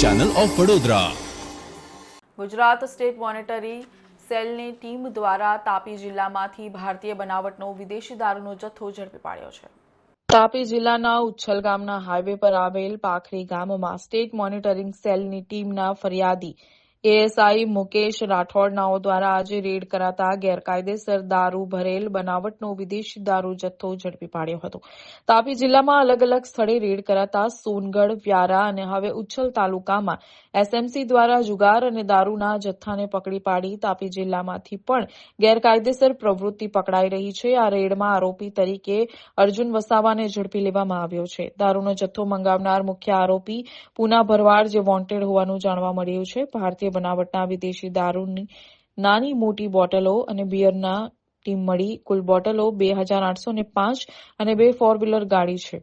Channel of Vadodara Gujarat state monitory સેલની team દ્વારા તાપી જિલ્લામાંથી ભારતીય બનાવટનો વિદેશી દારૂનો જથ્થો ઝડપી પાડ્યો છે. તાપી જિલ્લાના ઉચ્છલ ગામના હાઈવે પર આવેલ પાખરી ગામમાં સ્ટેટ મોનિટરિંગ સેલની ટીમના ફરિયાદી એએસઆઈ મુકેશ રાઠોડનાઓ દ્વારા આજે રેડ કરાતા ગેરકાયદેસર દારૂ ભરેલ બનાવટનો વિદેશી દારૂ જથ્થો ઝડપી પાડ્યો હતો. તાપી જિલ્લામાં અલગ અલગ સ્થળે રેડ કરાતા સોનગઢ, વ્યારા અને હવે ઉચ્છલ તાલુકામાં એસએમસી દ્વારા જુગાર અને દારૂના જથ્થાને પકડી પાડી તાપી જિલ્લામાંથી પણ ગેરકાયદેસર પ્રવૃત્તિ પકડાઈ રહી છે. આ રેડમાં આરોપી તરીકે અર્જુન વસાવાને ઝડપી લેવામાં આવ્યો છે. દારૂનો જથ્થો મંગાવનાર મુખ્ય આરોપી પૂના ભરવાડ જે વોન્ટેડ હોવાનું જાણવા મળ્યું છે. ભારતીય બનાવટના વિદેશી દારૂની નાની મોટી બોટલો અને બિયરના ટીમ મળી. કુલ બોટલો બે હજાર આઠસો ને પાંચ અને બે ફોર વ્હીલર ગાડી છે.